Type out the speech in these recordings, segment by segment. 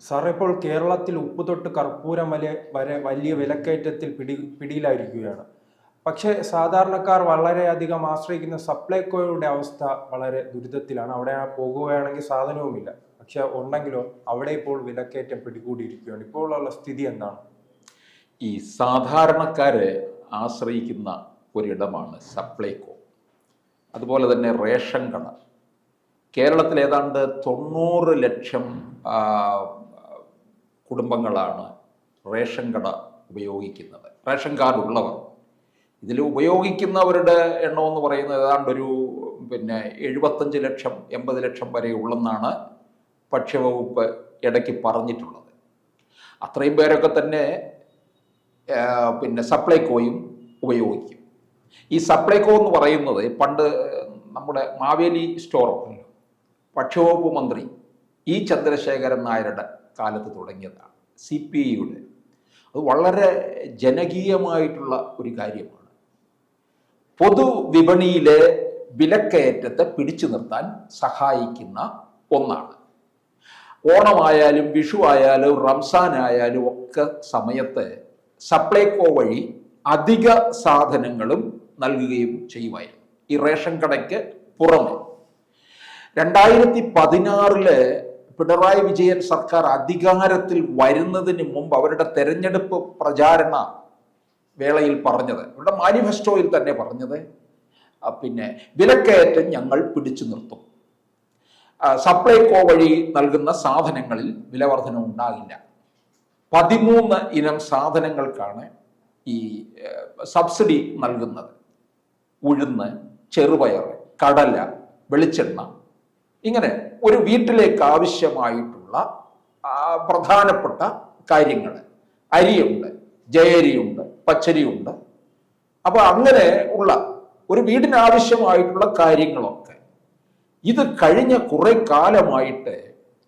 Sir ഇപ്പോൾ കേരളത്തിൽ ഉപ്പ് തൊട്ട് കർപ്പൂരം വരെ വരെ വലിയ വിലക്കയറ്റത്തിൽ പിടി പിടിയിലായിരിക്കുകയാണ്. പക്ഷേ സാധാരണക്കാർ വളരെയധികം ആശ്രയിക്കുന്ന സപ്ലൈകോയുടെ അവസ്ഥ വളരെ ദുരിതത്തിലാണ്. അവിടെ പോകുകയാണെങ്കിൽ സാധനവുമില്ല. പക്ഷെ ഉണ്ടെങ്കിലോ അവിടെ ഇപ്പോൾ വിലക്കയറ്റം പിടികൂടിയിരിക്കുകയാണ്. ഇപ്പോൾ ഉള്ള സ്ഥിതി എന്താണ്? ഈ സാധാരണക്കാരെ ആശ്രയിക്കുന്ന ഒരിടമാണ് സപ്ലൈകോ. അതുപോലെ തന്നെ റേഷൻ കട. കേരളത്തിൽ ഏതാണ്ട് തൊണ്ണൂറ് ലക്ഷം കുടുംബങ്ങളാണ് റേഷൻ കട ഉപയോഗിക്കുന്നത്. റേഷൻ കാർഡ് ഉള്ളവർ. ഇതിൽ ഉപയോഗിക്കുന്നവരുടെ എണ്ണം എന്ന് പറയുന്നത് ഏതാണ്ട് ഒരു പിന്നെ എഴുപത്തഞ്ച് ലക്ഷം എൺപത് ലക്ഷം വരെ ഉള്ളെന്നാണ് ഭക്ഷ്യവകുപ്പ് ഇടയ്ക്ക് പറഞ്ഞിട്ടുള്ളത്. അത്രയും പേരൊക്കെ തന്നെ പിന്നെ സപ്ലൈകോയും ഉപയോഗിക്കും. ഈ സപ്ലൈകോ എന്ന് പറയുന്നത് പണ്ട് നമ്മുടെ മാവേലി ഉണ്ടല്ലോ. ഭക്ഷ്യവകുപ്പ് മന്ത്രി ഇ ചന്ദ്രശേഖരൻ നായരുടെ കാലത്ത് തുടങ്ങിയതാണ് സി പി ഐയുടെ. അത് വളരെ ജനകീയമായിട്ടുള്ള ഒരു കാര്യമാണ്. പൊതുവിപണിയിലെ വിലക്കയറ്റത്തെ പിടിച്ചു നിർത്താൻ സഹായിക്കുന്ന ഒന്നാണ്. ഓണമായാലും വിഷു ആയാലും റംസാൻ ആയാലും ഒക്കെ സമയത്ത് സപ്ലൈകോ വഴി അധിക സാധനങ്ങളും നൽകുകയും ചെയ്യുമായിരുന്നു ഈ റേഷൻ കടയ്ക്ക് പുറമെ രണ്ടായിരത്തി പതിനാറിൽ പിണറായി വിജയൻ സർക്കാർ അധികാരത്തിൽ വരുന്നതിന് മുമ്പ് അവരുടെ തെരഞ്ഞെടുപ്പ് പ്രചാരണ വേളയിൽ പറഞ്ഞത് അവരുടെ മാനിഫെസ്റ്റോയിൽ തന്നെ പറഞ്ഞത് പിന്നെ വിലക്കയറ്റം ഞങ്ങൾ പിടിച്ചു നിർത്തും. സപ്ലൈകോ വഴി നൽകുന്ന സാധനങ്ങളിൽ വിലവർധന ഉണ്ടാകില്ല. പതിമൂന്ന് ഇനം സാധനങ്ങൾക്കാണ് ഈ സബ്സിഡി നൽകുന്നത്. ഉഴുന്ന് ചെറുപയർ കടല വെളിച്ചെണ്ണ ഇങ്ങനെ ഒരു വീട്ടിലേക്ക് ആവശ്യമായിട്ടുള്ള പ്രധാനപ്പെട്ട കാര്യങ്ങൾ. അരിയുണ്ട് ജയരിയുണ്ട് പച്ചരിയുണ്ട്. അപ്പോൾ അങ്ങനെ ഉള്ള ഒരു വീടിനാവശ്യമായിട്ടുള്ള കാര്യങ്ങളൊക്കെ ഇത് കഴിഞ്ഞ കുറെ കാലമായിട്ട്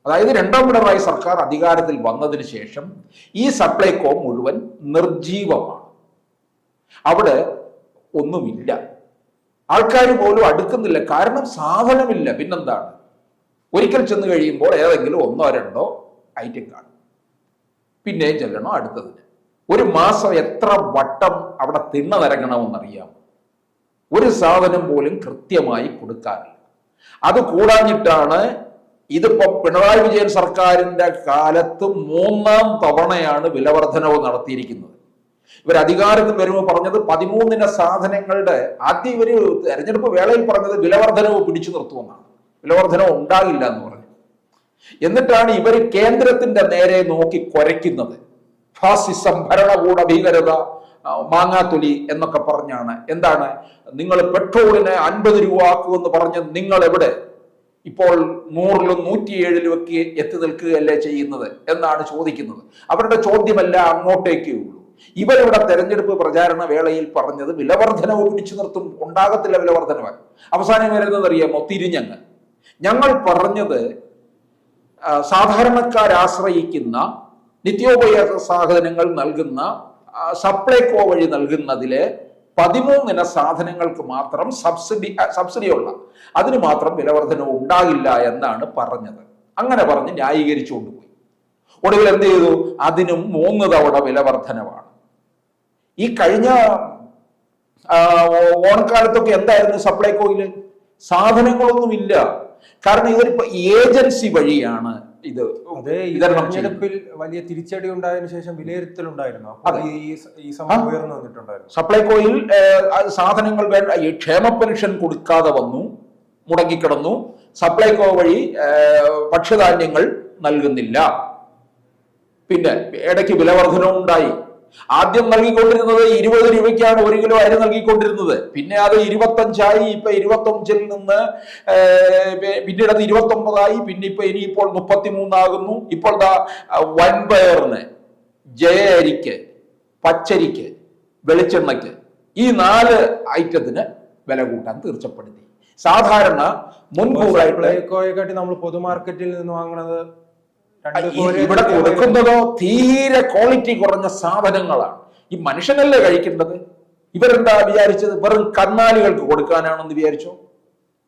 അതായത് രണ്ടാം പിണറായി സർക്കാർ അധികാരത്തിൽ വന്നതിന് ശേഷം ഈ സപ്ലൈകോ മുഴുവൻ നിർജീവമാണ് അവിടെ ഒന്നുമില്ല. ആൾക്കാർ പോലും അടുക്കുന്നില്ല. കാരണം സാധനമില്ല. പിന്നെന്താണ്? ഒരിക്കൽ ചെന്ന് കഴിയുമ്പോൾ ഏതെങ്കിലും ഒന്നോ രണ്ടോ ഐറ്റം കാണും. പിന്നെയും ചെല്ലണം? അടുത്തതിന് ഒരു മാസം എത്ര വട്ടം അവിടെ തിണ്ണ നിരങ്ങണമെന്നറിയാം ഒരു സാധനം പോലും കൃത്യമായി കൊടുക്കാറില്ല. അത് കൂടാഞ്ഞിട്ടാണ് ഇതിപ്പോ പിണറായി വിജയൻ സർക്കാരിന്റെ കാലത്ത് മൂന്നാം തവണയാണ് വിലവർദ്ധനവ് നടത്തിയിരിക്കുന്നത്. ഇവർ അധികാരത്തിൽ വരുമ്പോൾ പറഞ്ഞത് പതിമൂന്നിന സാധനങ്ങളുടെ ആദ്യം ഇവർ തെരഞ്ഞെടുപ്പ് വേളയിൽ പറഞ്ഞത് വിലവർദ്ധനവ് പിടിച്ചു നിർത്തുമെന്നാണ്. വിലവർധനവ് ഉണ്ടാകില്ല എന്ന് പറഞ്ഞു. എന്നിട്ടാണ് ഇവർ കേന്ദ്രത്തിന്റെ നേരെ നോക്കി കുരയ്ക്കുന്നത്. ഫാസിസം ഭരണകൂട ഭീകരത മാങ്ങാത്തൊലി എന്നൊക്കെ പറഞ്ഞാണ്. എന്താണ്? നിങ്ങൾ പെട്രോളിന് അൻപത് രൂപ ആക്കുമെന്ന് പറഞ്ഞ് നിങ്ങൾ എവിടെ? ഇപ്പോൾ നൂറിലും നൂറ്റിയേഴിലും ഒക്കെ എത്തി നിൽക്കുകയല്ലേ ചെയ്യുന്നത് എന്നാണ് ചോദിക്കുന്നത്. അവരുടെ ചോദ്യമല്ല അങ്ങോട്ടേക്കേ ഉള്ളൂ. ഇവരിവിടെ തെരഞ്ഞെടുപ്പ് പ്രചാരണ വേളയിൽ പറഞ്ഞത് വിലവർധനവ് പിടിച്ചു നിർത്തും ഉണ്ടാകത്തില്ല വിലവർധനവ്. അവസാനം വരുന്നത് അറിയാമോ തിരിഞ്ഞങ്ങ്. ഞങ്ങൾ പറഞ്ഞത് ആശ്രയിക്കുന്ന നിത്യോപയോഗ സാധനങ്ങൾ നൽകുന്ന സപ്ലൈകോ വഴി നൽകുന്നതിലെ പതിമൂന്നിന സാധനങ്ങൾക്ക് മാത്രം സബ്സിഡി സബ്സിഡിയുള്ള അതിന് മാത്രം വിലവർധനവ് ഉണ്ടാകില്ല എന്നാണ് പറഞ്ഞത്. അങ്ങനെ പറഞ്ഞ് ന്യായീകരിച്ചുകൊണ്ട് പോയി ഒടുവിൽ എന്ത് ചെയ്തു? അതിനും മൂന്ന് തവണ വിലവർധനവാണ് ഈ കഴിഞ്ഞ ഓണക്കാലത്തൊക്കെ എന്തായിരുന്നു സപ്ലൈകോയിൽ? സാധനങ്ങളൊന്നുമില്ല. കാരണം ഇവരിപ്പോ ഏജൻസി വഴിയാണ് ഇത് തിരഞ്ഞെടുപ്പിൽ വലിയ തിരിച്ചടി ഉണ്ടായതിനു ശേഷം വിലയിരുത്തൽ ഉണ്ടായിരുന്നു ഈ സംഭവം ഉയർന്നു വന്നിട്ടുണ്ടായിരുന്നു. സപ്ലൈകോയിൽ സാധനങ്ങൾ വേണ്ട ഈ ക്ഷേമ പെൻഷൻ കൊടുക്കാതെ വന്നു മുടങ്ങിക്കിടന്നു. സപ്ലൈകോ വഴി ഭക്ഷ്യധാന്യങ്ങൾ നൽകുന്നില്ല. പിന്നെ ഇടയ്ക്ക് വിലവർധനവും ഉണ്ടായി ആദ്യം നൽകിക്കൊണ്ടിരുന്നത് ഇരുപത് രൂപയ്ക്കാണ് ഒരു കിലോ അരി നൽകിക്കൊണ്ടിരുന്നത്. പിന്നെ അത് ഇരുപത്തഞ്ചായി ഇപ്പൊ ഇരുപത്തഞ്ചിൽ നിന്ന് പിന്നീട് അത് ഇരുപത്തൊമ്പതായി പിന്നെ ഇപ്പൊ ഇനി ഇനിയിപ്പോൾ മുപ്പത്തിമൂന്നാകുന്നു. ഇപ്പോൾ ദാ വൻപയറിന് ജയ അരിക്ക് പച്ചരിക്ക് വെളിച്ചെണ്ണയ്ക്ക് ഈ നാല് ഐറ്റത്തിന് വില കൂട്ടാൻ തീർച്ചപ്പെടുത്തി. സാധാരണ മുൻകൂറായിട്ട് നമ്മൾ പൊതുമാർക്കറ്റിൽ നിന്ന് വാങ്ങുന്നത് ഇവിടെ കൊടുക്കുന്നതോ തീരെ ക്വാളിറ്റി കുറഞ്ഞ സാധനങ്ങളാണ്. ഈ മനുഷ്യനല്ലേ കഴിക്കേണ്ടത്? ഇവരെന്താ വിചാരിച്ചത്? വെറും കന്നാലികൾക്ക് കൊടുക്കാനാണെന്ന് വിചാരിച്ചോ?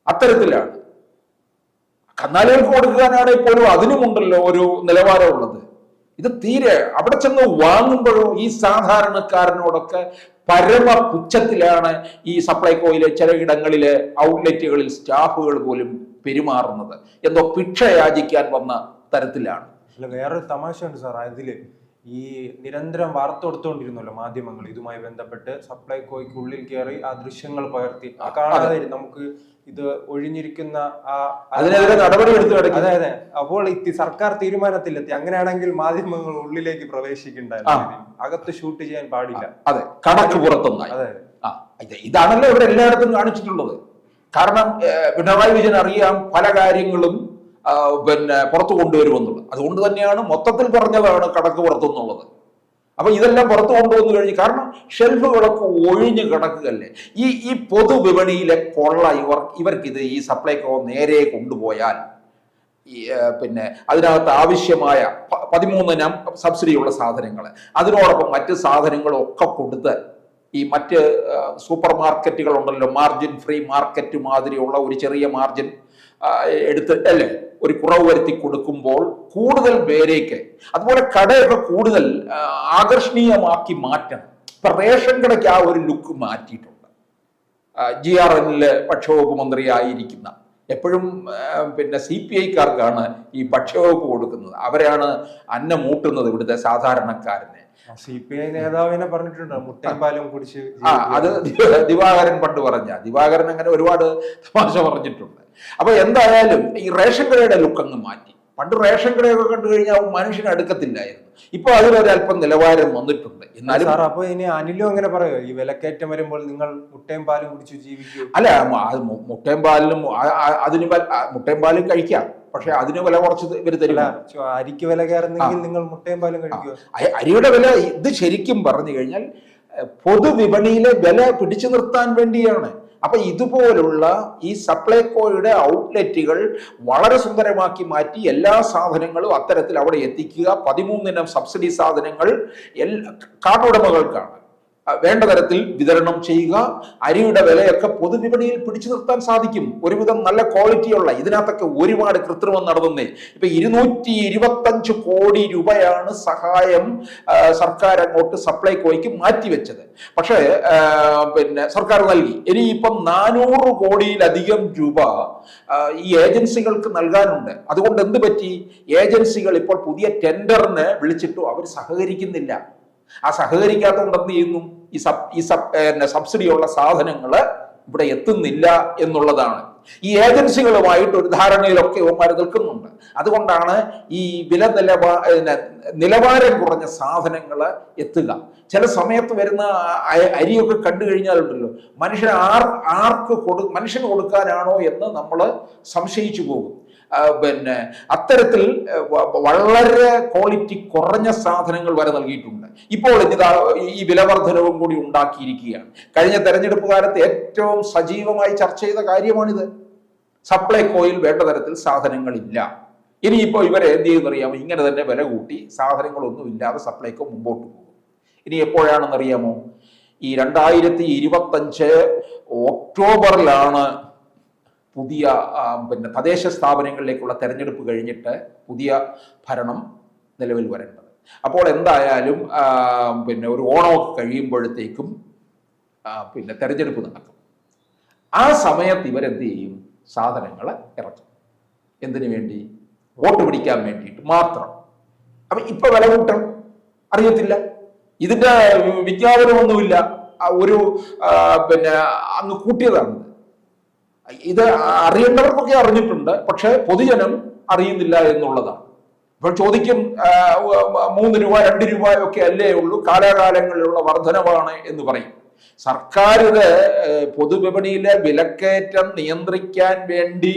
അത്തരത്തിലാണ്. കന്നാലികൾക്ക് കൊടുക്കാനാണെങ്കിൽ ഇപ്പോഴും അതിനുമുണ്ടല്ലോ ഒരു നിലവാരമുള്ളത്. ഇത് തീരെ അവിടെ ചെന്ന് വാങ്ങുമ്പോഴും ഈ സാധാരണക്കാരനോടൊക്കെ പരമ പുച്ഛത്തിലാണ് ഈ സപ്ലൈകോയിലെ ചിലയിടങ്ങളിലെ ഔട്ട്ലെറ്റുകളിൽ സ്റ്റാഫുകൾ പോലും പെരുമാറുന്നത്. എന്തോ ഭിക്ഷ യാചിക്കാൻ വന്ന തരത്തിലാണ്. അല്ല വേറൊരു തമാശയുണ്ട് സാർ അതിൽ ഈ നിരന്തരം വാർത്ത കൊടുത്തുകൊണ്ടിരുന്നല്ലോ മാധ്യമങ്ങൾ. ഇതുമായി ബന്ധപ്പെട്ട് സപ്ലൈകോയ്ക്കുള്ളിൽ കയറി ആ ദൃശ്യങ്ങൾ പകർത്തി. കാണാതെ നമുക്ക് ഇത് ഒഴിഞ്ഞിരിക്കുന്ന ആ അതിനെതിരെ നടപടി എടുത്തു അതെ അതെ. അപ്പോൾ സർക്കാർ തീരുമാനത്തിലെത്തി. അങ്ങനെയാണെങ്കിൽ മാധ്യമങ്ങൾ ഉള്ളിലേക്ക് പ്രവേശിക്കണ്ടായിരുന്നു. അകത്ത് ഷൂട്ട് ചെയ്യാൻ പാടില്ല. അതെ. കണക്ക് പുറത്തൊന്നായി. അതെ. ഇതാണല്ലോ ഇവിടെ എല്ലായിടത്തും കാണിച്ചിട്ടുള്ളത്. കാരണം പിണറായി വിജയൻ അറിയാം പല കാര്യങ്ങളും പിന്നെ പുറത്തു കൊണ്ടുവരുമെന്നുള്ളത് അതുകൊണ്ട് തന്നെയാണ് മൊത്തത്തിൽ പറഞ്ഞതാണ് കണക്ക് പുറത്തുനിന്നുള്ളത്. അപ്പൊ ഇതെല്ലാം പുറത്തു കൊണ്ടുവന്നു കഴിഞ്ഞ് കാരണം ഷെൽഫുകളൊക്കെ ഒഴിഞ്ഞു കിടക്കുകയല്ലേ? ഈ ഈ പൊതുവിപണിയിലെ കൊള്ള ഇവർ ഇവർക്കിത് ഈ സപ്ലൈകോ നേരെ കൊണ്ടുപോയാൽ പിന്നെ അതിനകത്ത് ആവശ്യമായ പതിമൂന്നിനം സബ്സിഡിയുള്ള സാധനങ്ങൾ അതിനോടൊപ്പം മറ്റ് സാധനങ്ങളൊക്കെ കൊടുത്ത് ഈ മറ്റ് സൂപ്പർ മാർക്കറ്റുകൾ ഉണ്ടല്ലോ മാർജിൻ ഫ്രീ മാർക്കറ്റ് മാതിരിയുള്ള ഒരു ചെറിയ മാർജിൻ എടുത്ത് അല്ലേ? ഒരു കുറവ് വരുത്തി കൊടുക്കുമ്പോൾ കൂടുതൽ പേരേക്ക് അതുപോലെ കടയൊക്കെ കൂടുതൽ ആകർഷണീയമാക്കി മാറ്റണം. ഇപ്പൊ റേഷൻ കടയ്ക്ക് ആ ഒരു ലുക്ക് മാറ്റിയിട്ടുണ്ട്. ജി ആർ എന്നിലെ ഭക്ഷ്യവകുപ്പ് മന്ത്രിയായിരിക്കുന്ന എപ്പോഴും പിന്നെ സി പി ഐക്കാർക്കാണ് ഈ ഭക്ഷ്യവകുപ്പ് കൊടുക്കുന്നത്. അവരാണ് അന്നം മൂട്ടുന്നത് ഇവിടുത്തെ സാധാരണക്കാരനെ. സി പി ഐ നേതാവിനെ പറഞ്ഞിട്ടുണ്ട്. മുട്ടയും പാലും കുടിച്ച് ആ അത് ദിവാകരൻ പണ്ട് പറഞ്ഞ. ദിവാകരൻ അങ്ങനെ ഒരുപാട് തമാശ പറഞ്ഞിട്ടുണ്ട്. അപ്പൊ എന്തായാലും ഈ റേഷൻ കടയുടെ ലുക്ക് അങ്ങ് മാറ്റി. പണ്ട് റേഷൻ കടയൊക്കെ കണ്ടു കഴിഞ്ഞാൽ മനുഷ്യന് അടുക്കത്തില്ലായിരുന്നു. ഇപ്പൊ അതിലൊരല്പം നിലവാരം വന്നിട്ടുണ്ട്. എന്നാലും സാർ അപ്പൊ ഇനി അനിലും അങ്ങനെ പറയോ? ഈ വിലക്കയറ്റം വരുമ്പോൾ നിങ്ങൾ മുട്ടയും പാലും കുടിച്ചു ജീവിക്കും. അല്ല അത് മുട്ടയും പാലിനും അതിന് മുട്ടയും പാലും കഴിക്കാം. പക്ഷെ അതിന് വില കുറച്ച് ഇവർ തരില്ല അരിക്ക് വില കയറുന്നെങ്കിൽ നിങ്ങൾ മുട്ടയും പാലും കഴിക്കുക അരിയുടെ വില ഇത് ശരിക്കും പറഞ്ഞു കഴിഞ്ഞാൽ പൊതുവിപണിയിലെ വില പിടിച്ചു നിർത്താൻ വേണ്ടിയാണ്. അപ്പൊ ഇതുപോലുള്ള ഈ സപ്ലൈകോയുടെ ഔട്ട്ലെറ്റുകൾ വളരെ സുന്ദരമാക്കി മാറ്റി എല്ലാ സാധനങ്ങളും അത്തരത്തിൽ അവിടെ എത്തിക്കുക. പതിമൂന്നിനം സബ്സിഡി സാധനങ്ങൾ എല്ലാ കാർഡുടമകൾക്കാണ് വേണ്ട തരത്തിൽ വിതരണം ചെയ്യുക അരിയുടെ വിലയൊക്കെ പൊതുവിപണിയിൽ പിടിച്ചു നിർത്താൻ സാധിക്കും. ഒരുവിധം നല്ല ക്വാളിറ്റിയുള്ള ഇതിനകത്തൊക്കെ ഒരുപാട് കൃത്രിമം നടന്നേ. ഇപ്പൊ ഇരുന്നൂറ്റി ഇരുപത്തഞ്ച് കോടി രൂപയാണ് സഹായം സർക്കാർ അങ്ങോട്ട് സപ്ലൈകോയ്ക്ക് മാറ്റിവെച്ചത്. പക്ഷേ പിന്നെ സർക്കാർ നൽകി. ഇനി ഇപ്പം നാനൂറ് കോടിയിലധികം രൂപ ഈ ഏജൻസികൾക്ക് നൽകാനുണ്ട്. അതുകൊണ്ട് എന്ത് പറ്റി? ഏജൻസികൾ ഇപ്പോൾ പുതിയ ടെൻഡറിന് വിളിച്ചിട്ടു അവർ സഹകരിക്കുന്നില്ല. ആ സഹകരിക്കാത്തതുകൊണ്ട് എന്ത് ചെയ്യുന്നു. ഈ സബ് ഈ സബ് സബ്സിഡിയുള്ള സാധനങ്ങൾ ഇവിടെ എത്തുന്നില്ല എന്നുള്ളതാണ്. ഈ ഏജൻസികളുമായിട്ട് ഒരു ധാരണയിലൊക്കെ ഇവന്മാർ നിൽക്കുന്നുണ്ട്. അതുകൊണ്ടാണ് ഈ വില നിലവാ നിലവാരം കുറഞ്ഞ സാധനങ്ങൾ എത്തുക. ചില സമയത്ത് വരുന്ന അരിയൊക്കെ കണ്ടു കഴിഞ്ഞാലുണ്ടല്ലോ മനുഷ്യൻ ആർ ആർക്ക് കൊടു മനുഷ്യന് കൊടുക്കാനാണോ എന്ന് നമ്മൾ സംശയിച്ചു പോകും. പിന്നെ അത്തരത്തിൽ വളരെ ക്വാളിറ്റി കുറഞ്ഞ സാധനങ്ങൾ വരെ നൽകിയിട്ടുണ്ട്. ഇപ്പോൾ ഇതാ ഈ വിലവർദ്ധനവും കൂടി ഉണ്ടാക്കിയിരിക്കുകയാണ്. കഴിഞ്ഞ തെരഞ്ഞെടുപ്പ് കാലത്ത് ഏറ്റവും സജീവമായി ചർച്ച ചെയ്ത കാര്യമാണിത്. സപ്ലൈകോയിൽ വേണ്ട തരത്തിൽ സാധനങ്ങളില്ല. ഇനിയിപ്പോൾ ഇവരെ എന്ത് ചെയ്യുന്നറിയാമോ ഇങ്ങനെ തന്നെ വില കൂട്ടി സാധനങ്ങളൊന്നും ഇല്ലാതെ സപ്ലൈകോ മുമ്പോട്ട് പോകും. ഇനി എപ്പോഴാണെന്നറിയാമോ? ഈ രണ്ടായിരത്തി ഇരുപത്തഞ്ച് ഒക്ടോബറിലാണ് പുതിയ പിന്നെ തദ്ദേശ സ്ഥാപനങ്ങളിലേക്കുള്ള തെരഞ്ഞെടുപ്പ് കഴിഞ്ഞിട്ട് പുതിയ ഭരണം നിലവിൽ വരേണ്ടത്. അപ്പോൾ എന്തായാലും പിന്നെ ഒരു ഓണമൊക്കെ കഴിയുമ്പോഴത്തേക്കും പിന്നെ തെരഞ്ഞെടുപ്പ് നടക്കും. ആ സമയത്ത് ഇവരെന്ത് ചെയ്യും? സാധനങ്ങൾ ഇറക്കും. എന്തിനു വേണ്ടി? വോട്ട് പിടിക്കാൻ വേണ്ടിയിട്ട് മാത്രം. അപ്പൊ ഇപ്പൊ വില കൂട്ടണം. അറിയത്തില്ല. ഇതിന്റെ വിജ്ഞാപനമൊന്നുമില്ല. ഒരു പിന്നെ അങ്ങ് കൂട്ടിയതാണ് ഇത് അറിയേണ്ടവർക്കൊക്കെ അറിഞ്ഞിട്ടുണ്ട് പക്ഷെ പൊതുജനം അറിയുന്നില്ല എന്നുള്ളതാണ്. ഇപ്പോൾ ചോദിക്കും മൂന്ന് രൂപ രണ്ട് രൂപ ഒക്കെ അല്ലേ ഉള്ളൂ കാലാകാലങ്ങളിലുള്ള വർധനവാണ് എന്ന് പറയും. സർക്കാർ ഇത് പൊതുവിപണിയിലെ വിലക്കയറ്റം നിയന്ത്രിക്കാൻ വേണ്ടി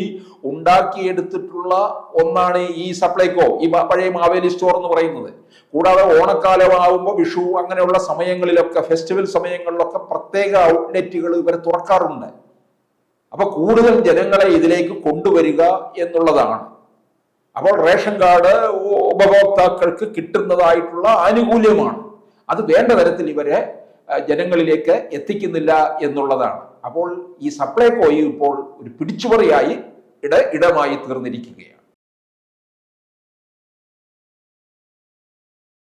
ഉണ്ടാക്കിയെടുത്തിട്ടുള്ള ഒന്നാണ് ഈ സപ്ലൈകോ ഈ പഴയ മാവേലി സ്റ്റോർ എന്ന് പറയുന്നത്. കൂടാതെ ഓണക്കാലമാകുമ്പോൾ വിഷു അങ്ങനെയുള്ള സമയങ്ങളിലൊക്കെ ഫെസ്റ്റിവൽ സമയങ്ങളിലൊക്കെ പ്രത്യേക ഔട്ട്ലെറ്റുകൾ ഇവർ തുറക്കാറുണ്ട്. അപ്പൊ കൂടുതൽ ജനങ്ങളെ ഇതിലേക്ക് കൊണ്ടുവരിക എന്നുള്ളതാണ്. അപ്പോൾ റേഷൻ കാർഡ് ഉപഭോക്താക്കൾക്ക് കിട്ടുന്നതായിട്ടുള്ള ആനുകൂല്യമാണ്. അത് വേണ്ട തരത്തിൽ ഇവരെ ജനങ്ങളിലേക്ക് എത്തിക്കുന്നില്ല എന്നുള്ളതാണ്. അപ്പോൾ ഈ സപ്ലൈ സപ്ലൈകോയും ഇപ്പോൾ ഒരു പിടിച്ചുപറിയായി ഇട ഇടമായി തീർന്നിരിക്കുകയാണ്